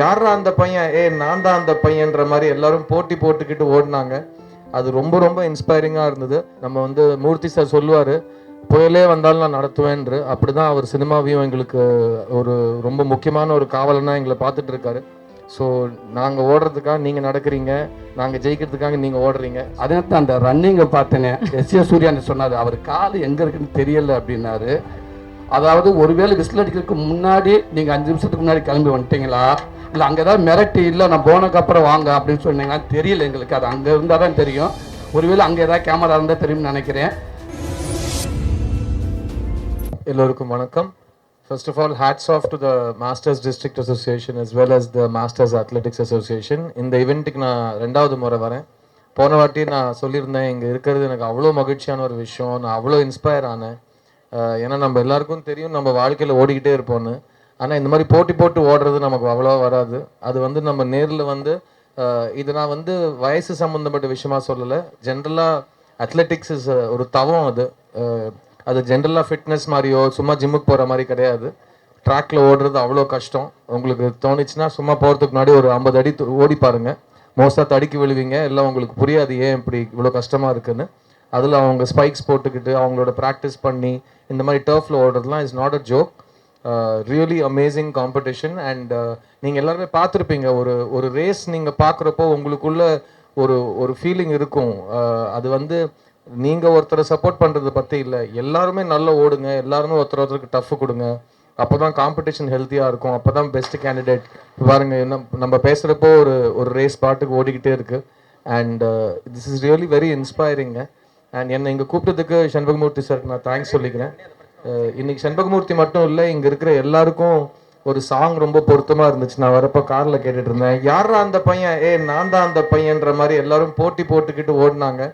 யாரா அந்த பையன்? ஏ நான் தான் அந்த பையன்ற மாதிரி எல்லாரும் போட்டி போட்டுக்கிட்டு ஓடினாங்க. அது ரொம்ப ரொம்ப இன்ஸ்பைரிங்காக இருந்தது. நம்ம வந்து மூர்த்தி சார் சொல்லுவார் புயலே வந்தாலும் நான் நடத்துவேன்று. அப்படிதான் அவர் சினிமாவையும் எங்களுக்கு ஒரு ரொம்ப முக்கியமான ஒரு காவலனாக எங்களை பார்த்துட்டு இருக்காரு ஸோ நாங்கள் ஓடுறதுக்காக நீங்கள் நடக்கிறீங்க நாங்கள் ஜெயிக்கிறதுக்காக நீங்கள் ஓடுறீங்க. அதே தான் அந்த ரன்னிங்கை பார்த்தேனே எஸ். ஏ. சூர்யான்னு சொன்னார். அவர் கால் எங்கே இருக்குன்னு தெரியல அப்படின்னாரு. அதாவது ஒருவேளை விசில் அடிக்கிறதுக்கு முன்னாடி நீங்கள் அஞ்சு நிமிஷத்துக்கு முன்னாடி கிளம்பி வந்துட்டீங்களா? இல்லை அங்கே ஏதாவது மிரட்டி இல்லை நான் போனதுக்கு அப்புறம் வாங்க அப்படின்னு சொன்னீங்கன்னா தெரியல எங்களுக்கு அது அங்கே இருந்தால் தான் தெரியும். ஒருவேளை அங்கே ஏதாவது கேமரா இருந்தால் தெரியும்னு நினைக்கிறேன். எல்லோருக்கும் வணக்கம். First of all hats off to the masters district association as well as the masters athletics association இந்த இவெண்ட்டுக்கு நான் ரெண்டாவது முறை வரேன். போன வாட்டி நான் சொல்லியிருந்தேன் இங்கே இருக்கிறது எனக்கு அவ்வளோ மகிழ்ச்சியான ஒரு விஷயம். நான் அவ்வளோ இன்ஸ்பயர் ஆனேன். ஏன்னா நம்ம எல்லாருக்கும் தெரியும் நம்ம வாழ்க்கையில் ஓடிக்கிட்டே இருப்போம்னு. ஆனால் இந்த மாதிரி போட்டி போட்டு ஓடுறது நமக்கு அவ்வளோவா வராது. அது வந்து நம்ம நேரில் வந்து இது நான் வந்து வயசு சம்மந்தப்பட்ட விஷயமா சொல்லலை. ஜென்ரலாக அத்லெட்டிக்ஸ் இஸ் ஒரு தவம் அது. அது ஜென்ரலாக ஃபிட்னஸ் மாதிரியோ சும்மா ஜிம்முக்கு போகிற மாதிரி கிடையாது. ட்ராக்ல ஓடுறது அவ்வளோ கஷ்டம். உங்களுக்கு தோணுச்சுன்னா சும்மா போகிறதுக்கு முன்னாடி ஒரு ஐம்பது அடி ஓடி பாருங்க. மோஸ்ட்டாக தடுக்கி விழுவீங்க. எல்லாம் உங்களுக்கு புரியாது ஏன் இப்படி இவ்வளோ கஷ்டமாக இருக்குன்னு. அதில் அவங்க ஸ்பைக்ஸ் போட்டுக்கிட்டு அவங்களோட ப்ராக்டிஸ் பண்ணி இந்த மாதிரி டர்ஃபில் ஓடுறதுலாம் is not a joke really amazing competition and நீங்கள் எல்லாருமே பார்த்துருப்பீங்க. ஒரு ஒரு ரேஸ் நீங்கள் பார்க்குறப்போ உங்களுக்குள்ள ஒரு ஒரு ஃபீலிங் இருக்கும். அது வந்து நீங்கள் ஒருத்தரை சப்போர்ட் பண்ணுறது பற்றி இல்லை. எல்லாருமே நல்லா ஓடுங்க. எல்லாருமே ஒருத்தர் ஒருத்தருக்கு டஃப் கொடுங்க. அப்போ தான் காம்படிஷன் ஹெல்த்தியாக இருக்கும். அப்போ தான் பெஸ்ட் கேண்டிடேட் பாருங்க என்ன நம்ம பேசுகிறப்போ ஒரு ஒரு ரேஸ் பாட்டுக்கு ஓடிக்கிட்டே இருக்குது and this is really very inspiring and என்னை இங்கே கூப்பிட்டதுக்கு சண்பகமூர்த்தி சாருக்கு நான் தேங்க்ஸ் சொல்லிக்கிறேன். இன்னைக்கு செண்பகமூர்த்தி மட்டும் இல்லை இங்கே இருக்கிற எல்லாருக்கும் ஒரு சாங் ரொம்ப பொருத்தமா இருந்துச்சு. நான் வரப்போ கார்ல கேட்டுட்டு இருந்தேன். யாரா அந்த பையன்? ஏ நான் தான் அந்த பையன்ற மாதிரி எல்லாரும் போட்டி போட்டுக்கிட்டு ஓடினாங்க.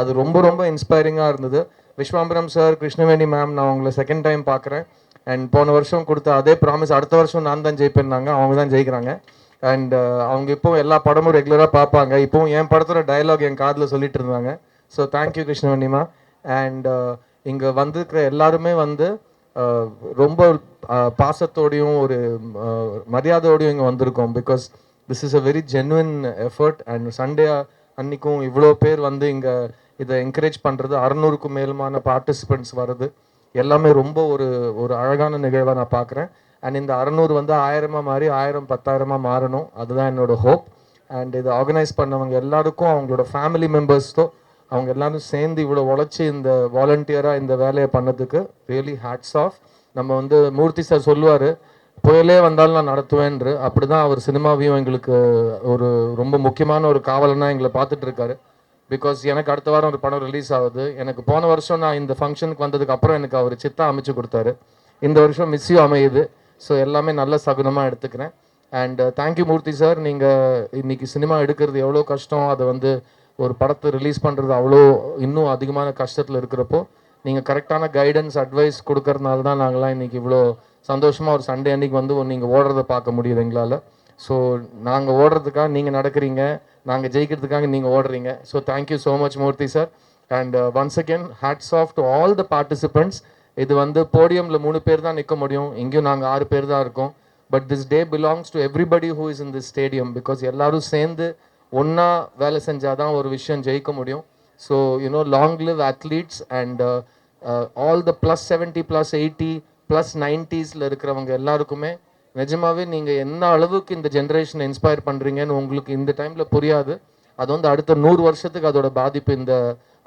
அது ரொம்ப ரொம்ப இன்ஸ்பைரிங்கா இருந்தது. விஸ்வாம்பரம் சார் கிருஷ்ணவேணி மேம் நான் உங்களை செகண்ட் டைம் பார்க்குறேன் அண்ட் போன வருஷம் கொடுத்த அதே ப்ராமிஸ் அடுத்த வருஷம் நான் தான் ஜெயிப்பேன்னாங்க. அவங்க தான் ஜெயிக்கிறாங்க. அண்ட் அவங்க இப்போ எல்லா படமும் ரெகுலராக பார்ப்பாங்க இப்போவும் என் படத்தோட டயலாக் என் காதில் சொல்லிட்டு இருந்தாங்க. ஸோ தேங்க்யூ கிருஷ்ணவேணிமா அண்ட் இங்கே வந்திருக்கிற எல்லாருமே வந்து ரொம்ப பாசத்தோடையும் ஒரு மரியாதையோடையும் இங்கே வந்திருக்கோம். Because this is a very genuine effort and Sunday அன்னைக்கும் இவ்வளோ பேர் வந்து இங்கே இதை என்கரேஜ் பண்ணுறது அறநூறுக்கும் மேலுமான பார்ட்டிசிபெண்ட்ஸ் வருது எல்லாமே ரொம்ப ஒரு ஒரு அழகான நிகழ்வாக நான் பார்க்குறேன் அண்ட் இந்த அறநூறு வந்து ஆயிரமாக மாறி ஆயிரம் பத்தாயிரமாக மாறணும். அதுதான் என்னோட ஹோப் அண்ட் இதை ஆர்கனைஸ் பண்ணவங்க எல்லாருக்கும் அவங்களோட ஃபேமிலி மெம்பர்ஸ்தோ அவங்க எல்லாரும் சேர்ந்து இவ்வளோ உழைச்சி இந்த வாலண்டியராக இந்த வேலையை பண்ணதுக்கு ரியலி ஹேட்ஸ் ஆஃப் நம்ம வந்து மூர்த்தி சார் சொல்லுவார் புயலே வந்தாலும் நான் நடத்துவேன்று. அப்படி தான் அவர் சினிமாவையும் எங்களுக்கு ஒரு ரொம்ப முக்கியமான ஒரு காவலனாக எங்களை பார்த்துட்டு இருக்காரு. பிகாஸ் எனக்கு அடுத்த வாரம் ஒரு படம் ரிலீஸ் ஆகுது. எனக்கு போன வருஷம் நான் இந்த ஃபங்க்ஷனுக்கு வந்ததுக்கு அப்புறம் எனக்கு அவர் சித்தா அமைச்சு கொடுத்தாரு. இந்த வருஷம் மிஸ்ஸியும் அமையுது. ஸோ எல்லாமே நல்ல சகுனமாக எடுத்துக்கிறேன். அண்ட் தேங்க்யூ மூர்த்தி சார் நீங்கள் இன்னைக்கு சினிமா எடுக்கிறது எவ்வளோ கஷ்டம். அதை வந்து ஒரு படத்தை ரிலீஸ் பண்ணுறது அவ்வளோ இன்னும் அதிகமான கஷ்டத்தில் இருக்கிறப்போ நீங்கள் கரெக்டான கைடன்ஸ் அட்வைஸ் கொடுக்கறதுனால தான் நாங்களாம் இன்றைக்கி இவ்வளோ சந்தோஷமாக ஒரு சண்டே அன்னைக்கு வந்து நீங்கள் ஓடுறத பார்க்க முடியுது எங்களால். ஸோ நாங்கள் ஓடுறதுக்காக நீங்கள் நடக்கிறீங்க நாங்கள் ஜெயிக்கிறதுக்காக நீங்கள் ஓடுறீங்க. So thank you so much Murthy sir and once again hats off to all the participants இது வந்து போடியமில் மூணு பேர் தான் நிற்க முடியும். இங்கேயும் நாங்கள் ஆறு பேர் தான் இருக்கோம். But this day belongs to everybody who is in this stadium because எல்லாரும் சேர்ந்து ஒன்றா வேலை செஞ்சால் தான் ஒரு விஷயம் ஜெயிக்க முடியும். So you know long live athletes and all the plus seventy plus eighty plus நைன்ட்டீஸில் இருக்கிறவங்க எல்லாருக்குமே நிஜமாவே நீங்கள் என்ன அளவுக்கு இந்த ஜென்ரேஷனை இன்ஸ்பயர் பண்ணுறீங்கன்னு உங்களுக்கு இந்த டைமில் புரியாது. அது வந்து அடுத்த நூறு வருஷத்துக்கு அதோட பாதிப்பு இந்த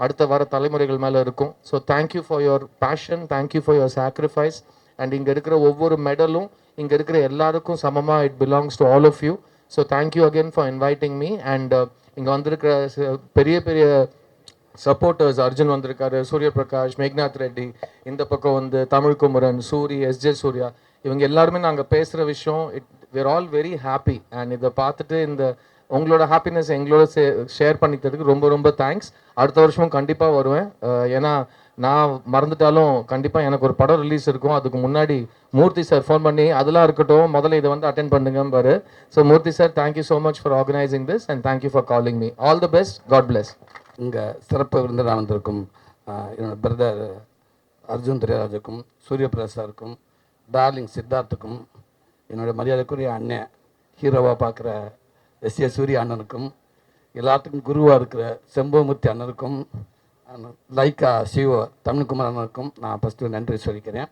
அடுத்த வர தலைமுறைகள் மேலே இருக்கும். So thank you for your passion thank you for your sacrifice and இங்கே இருக்கிற ஒவ்வொரு மெடலும் இங்கே இருக்கிற எல்லாருக்கும் சமமாக it belongs to all of you so thank you again for inviting me and இங்கே வந்திருக்கிற பெரிய பெரிய சப்போர்ட்டர்ஸ் அர்ஜுன் வந்திருக்காரு சூரிய பிரகாஷ் மேக்நாத் ரெட்டி இந்த பக்கம் வந்து தமிழ் குமரன் சூரி எஸ் ஜே சூர்யா இவங்க எல்லாருமே நாங்கள் பேசுகிற விஷயம் it were all very happy and இதை பார்த்துட்டு இந்த உங்களோட ஹாப்பினஸ் எங்களோட ஷேர் பண்ணிக்கிறதுக்கு ரொம்ப ரொம்ப தேங்க்ஸ் அடுத்த வருஷமும் கண்டிப்பாக வருவேன். ஏன்னா நான் மறந்துட்டாலும் கண்டிப்பாக எனக்கு ஒரு படம் ரிலீஸ் இருக்கும். அதுக்கு முன்னாடி மூர்த்தி சார் ஃபோன் பண்ணி அதெல்லாம் இருக்கட்டும். முதல்ல இதை வந்து attend பண்ணுங்கம்பாரு. So Murthy sir thank you so much for organising this and thank you for calling me all the best God bless இங்கே சிறப்பு விருந்தராக வந்திருக்கும் என்னோட பிரதர் அர்ஜுன் திரைராஜுக்கும் சூரியபிரசாருக்கும் டார்லிங் சித்தார்த்துக்கும் என்னோட மரியாதைக்குரிய அண்ணன் ஹீரோவாக பார்க்குற எஸ் ஏ சூரிய அண்ணனுக்கும் எல்லாத்துக்கும் குருவாக இருக்கிற செம்பவமூர்த்தி அண்ணனுக்கும் லைக்கா சிஓ தமிழ்குமார் அண்ணனுக்கும் நான் ஃபஸ்ட்டு நன்றி சொல்லிக்கிறேன்.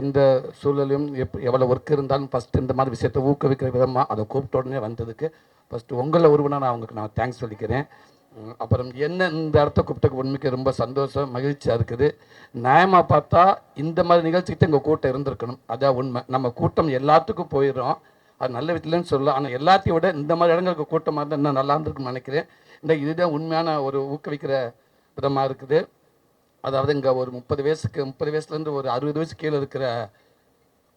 எந்த சூழலையும் எப் எவ்வளோ ஒர்க் இருந்தாலும் ஃபஸ்ட்டு இந்த மாதிரி விஷயத்தை ஊக்குவிக்கிற விதமாக அதை கூப்பிட்ட உடனே வந்ததுக்கு ஃபஸ்ட்டு உங்களில் உருவனா நான் அவங்களுக்கு நான் தேங்க்ஸ் சொல்லிக்கிறேன். அப்புறம் என்ன இந்த இடத்த கூப்பிட்டக்கு உண்மைக்கு ரொம்ப சந்தோஷம் மகிழ்ச்சியாக இருக்குது. நியாயமாக பார்த்தா இந்த மாதிரி நிகழ்ச்சிக்கிட்ட எங்கள் கூட்டம் இருந்திருக்கணும். அதான் உண்மை. நம்ம கூட்டம் எல்லாத்துக்கும் போயிடும் அது நல்ல விதத்துலன்னு சொல்லலாம். ஆனால் எல்லாத்தையும் விட இந்த மாதிரி இடங்களுக்கு கூட்டமாக இருந்தால் இன்னும் நல்லா இருந்திருக்குன்னு நினைக்கிறேன். இந்த இதுதான் உண்மையான ஒரு ஊக்குவிக்கிற விதமாக இருக்குது. அதாவது இங்கே ஒரு முப்பது வயசுக்கு முப்பது வயசுலேருந்து ஒரு அறுபது வயசு கீழே இருக்கிற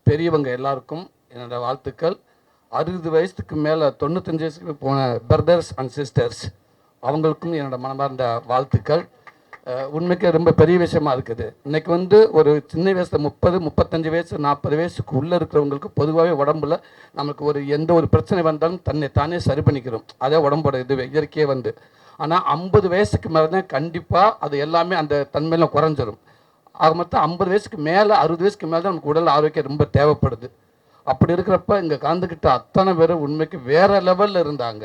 பெரியவங்க எல்லாருக்கும் என்னோடய வாழ்த்துக்கள். அறுபது வயசுக்கு மேலே தொண்ணூத்தஞ்சு வயசுக்கு போன பிரதர்ஸ் அண்ட் சிஸ்டர்ஸ் அவங்களுக்கும் என்னோட மனமார்ந்த வாழ்த்துக்கள். உண்மைக்கு ரொம்ப பெரிய விஷயமா இருக்குது. இன்னைக்கு வந்து ஒரு சின்ன வயசுல முப்பது முப்பத்தஞ்சு வயசு நாற்பது வயசுக்கு உள்ளே இருக்கிறவங்களுக்கு பொதுவாகவே உடம்புல நமக்கு ஒரு எந்த ஒரு பிரச்சனை வந்தாலும் தன்னை தானே சரி பண்ணிக்கிறோம். அதே உடம்போட இது இயற்கையே வந்து. ஆனால் ஐம்பது வயசுக்கு மேலே தான் கண்டிப்பாக அது எல்லாமே அந்த தன்மையெல்லாம் குறைஞ்சிரும். ஆக மொத்தம் ஐம்பது வயசுக்கு மேலே அறுபது வயசுக்கு மேலே தான் நமக்கு உடல் ஆரோக்கியம் ரொம்ப தேவைப்படுது. அப்படி இருக்கிறப்ப இங்கே கலந்துக்கிட்ட அத்தனை பேரும் உண்மைக்கு வேறு லெவலில் இருந்தாங்க.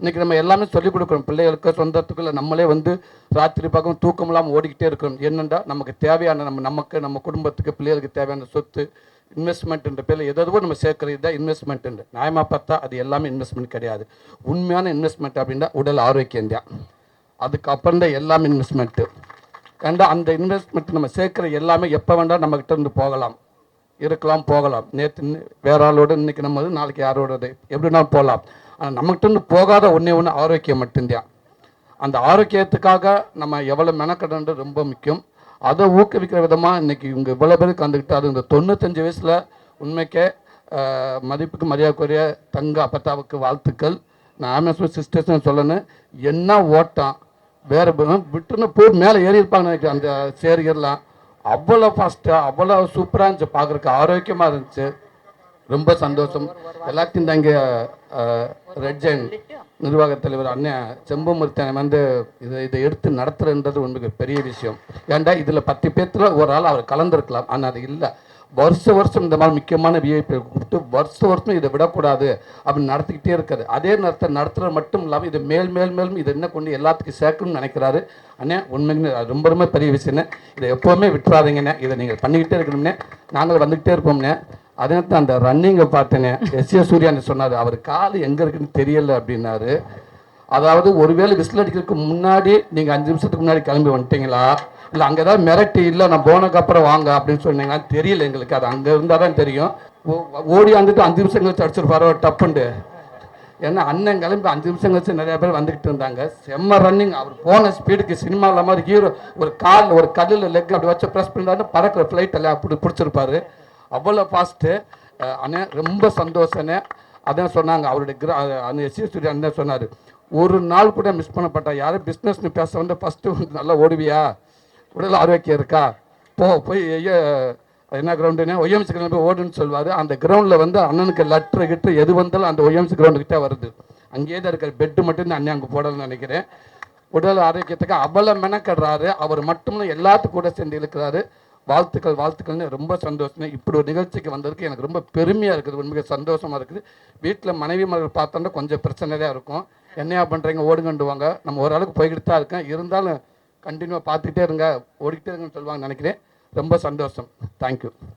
இன்றைக்கி நம்ம எல்லாமே சொல்லிக் கொடுக்குறோம். பிள்ளைகளுக்கு சொந்தத்துக்குள்ள நம்மளே வந்து ராத்திரி பக்கம் தூக்கம் இல்லாமல் ஓடிக்கிட்டே இருக்கணும் என்னென்னா நமக்கு தேவையான நம்ம நமக்கு நம்ம குடும்பத்துக்கு பிள்ளைகளுக்கு தேவையான சொத்து இன்வெஸ்ட்மெண்ட் என்ற பேரில் எதோ நம்ம சேர்க்குறது தான் இன்வெஸ்ட்மெண்ட் நியாயமாக பார்த்தா அது எல்லாமே இன்வெஸ்ட்மெண்ட் கிடையாது. உண்மையான இன்வெஸ்ட்மெண்ட் அப்படின்னா உடல் ஆரோக்கியம் தான். அதுக்கப்புறம் தான் எல்லாமே இன்வெஸ்ட்மெண்ட்டு ஏண்டா அந்த இன்வெஸ்ட்மெண்ட் நம்ம சேர்க்குற எல்லாமே எப்போ வேண்டாம் நம்மக்கிட்ட இருந்து போகலாம். இருக்கலாம் போகலாம். நேற்று வேற ஆளோட இன்னைக்கு நம்ம நாளைக்கு யாரோடது? எப்படின்னா போகலாம். ஆனால் நம்மகிட்ட இருந்து போகாத ஒன்றே ஒன்று ஆரோக்கியம் மட்டும்தான். அந்த ஆரோக்கியத்துக்காக நம்ம எவ்வளோ மெனக்கடன்றது ரொம்ப முக்கியம். அதை ஊக்குவிக்கிற விதமாக இன்னைக்கு இவங்க இவ்வளோ பேர் கலந்துக்கிட்டு அது இந்த தொண்ணூத்தஞ்சு வயசில் உண்மைக்கே மதிப்புக்கு மரியாதைக்குரிய தங்க அப்பத்தாவுக்கு வாழ்த்துக்கள். நான் ஆமேஸ்வர் சிஸ்டர்ஸ்னு சொல்லணும். என்ன ஓட்டம்? வேற விட்டுன்னு போய் மேலே ஏறி இருப்பாங்க நினைக்கிறேன். அந்த சேரியர்லாம். அவ்வளோ ஃபாஸ்ட்டாக அவ்வளோ சூப்பராக இருந்துச்சு. பார்க்குறக்கு ஆரோக்கியமாக இருந்துச்சு. ரொம்ப சந்தோஷம். எல்லாத்தையும் தாங்க ரெட் ஜெயின் நிர்வாக தலைவர் அண்ணன் செம்பமூர்த்தி வந்து இதை இதை எடுத்து நடத்துறன்றது ஒன்று பெரிய விஷயம். ஏன்டா இதில் பத்து பேர்த்தில் ஒரு ஆள் அவர் கலந்துருக்கலாம். ஆனால் அது இல்லை. வருஷ வருஷம் இந்த மாதிரி முக்கியமான விஐபி கூப்பிட்டு வருஷ வருஷம் இதை விடக்கூடாது அப்படின்னு நடத்திக்கிட்டே இருக்காரு. அதே நேரத்தை நடத்துறது மட்டும் இல்லாமல் இது மேல் மேல் மேலும் இதை என்ன கொண்டு எல்லாத்துக்கும் சேர்க்கணும்னு நினைக்கிறாரு. அண்ணே உண்மைக்குமே ரொம்ப ரொம்ப பெரிய விஷயம்னே. இதை எப்போவுமே விட்டுறாதீங்கண்ணே. இதை நீங்கள் பண்ணிக்கிட்டே இருக்கணும்னே. நாங்கள் வந்துக்கிட்டே இருப்போம்ண்ணே அதே தான் அந்த ரன்னிங்கை பார்த்தேனே எஸ். ஏ. சூர்யான்னு சொன்னார். அவர் கால் எங்கே இருக்குன்னு தெரியல அப்படின்னாரு. அதாவது ஒருவேளை விசில் அடிக்கிறதுக்கு முன்னாடி நீங்கள் அஞ்சு நிமிஷத்துக்கு முன்னாடி கிளம்பி வந்துட்டீங்களா? இல்லை அங்கே தான் மிரட்டி இல்லை நான் போனதுக்கு அப்புறம் வாங்க அப்படின்னு சொன்னீங்கன்னா தெரியல எங்களுக்கு. அது அங்கே இருந்தால் தான் தெரியும். ஓ- ஓடி வந்துட்டு அஞ்சு நிமிஷம் கழிச்சு அடிச்சிருப்பாரோ? டப்புண்டு. ஏன்னா அண்ணன் கிளம்பி அஞ்சு நிமிஷம் கழிச்சு நிறைய பேர் வந்துக்கிட்டு இருந்தாங்க. செம்ம ரன்னிங் அவர் போன ஸ்பீடுக்கு சினிமாவில் மாதிரி ஹீரோ ஒரு கால் ஒரு கல்லில் லெக் அப்படி வச்சு ப்ரெஸ் பண்ணாரு பறக்கிற ஃப்ளைட் எல்லாம் அப்படி பிடிச்சிருப்பாரு. அவ்வளோ ஃபாஸ்ட்டு அண்ணன் ரொம்ப சந்தோஷன்னு அதான் சொன்னாங்க அவருடைய கிரா அந்த எஸ்சி ஸ்டூடியோ அண்ணன் சொன்னார். ஒரு நாள் கூட மிஸ் பண்ணப்பட்டா யாரும் பிஸ்னஸ்னு பேச வந்து ஃபஸ்ட்டு நல்லா ஓடுவியா? உடல் ஆரோக்கியம் இருக்கா? போ போய் ஐயோ என்ன கிரவுண்டுனே ஒய்எம்சி கிரவுண்ட் போய் ஓடுன்னு சொல்லுவார் அந்த கிரவுண்டில் வந்து அண்ணனுக்கு லெட்ரு கிட்டு எது வந்தாலும் அந்த ஒய்எம்சி கிரவுண்டுக்கிட்டே வருது. அங்கேயே தான் இருக்கிற பெட்டு மட்டும் தான் அண்ணன் அங்கே போடணும்னு நினைக்கிறேன். உடல் ஆரோக்கியத்துக்கு அவ்வளோ மெனக்கடுறாரு. அவர் மட்டும் இல்ல, எல்லாத்துக்கும் கூட சேர்ந்து இருக்கிறாரு. வாழ்த்துக்கள் வாழ்த்துக்கள்னு ரொம்ப சந்தோஷம். இப்படி ஒரு நிகழ்ச்சிக்கு வந்ததுக்கு எனக்கு ரொம்ப பெருமையாக இருக்குது. உண்மையாக சந்தோஷமாக இருக்குது. வீட்டில் மனைவி மகள் பார்த்தோன்னா கொஞ்சம் பிரச்சனை தான் இருக்கும். என்னையா பண்ணுறீங்க ஓடுங்கண்டுவாங்க நம்ம ஓரளவுக்கு போய்கிட்டு தான் இருக்கேன். இருந்தாலும் கண்டினியூவாக பார்த்துக்கிட்டே இருங்க. ஓடிக்கிட்டே இருங்கன்னு சொல்லுவாங்க நினைக்கிறேன். ரொம்ப சந்தோஷம். தேங்க்யூ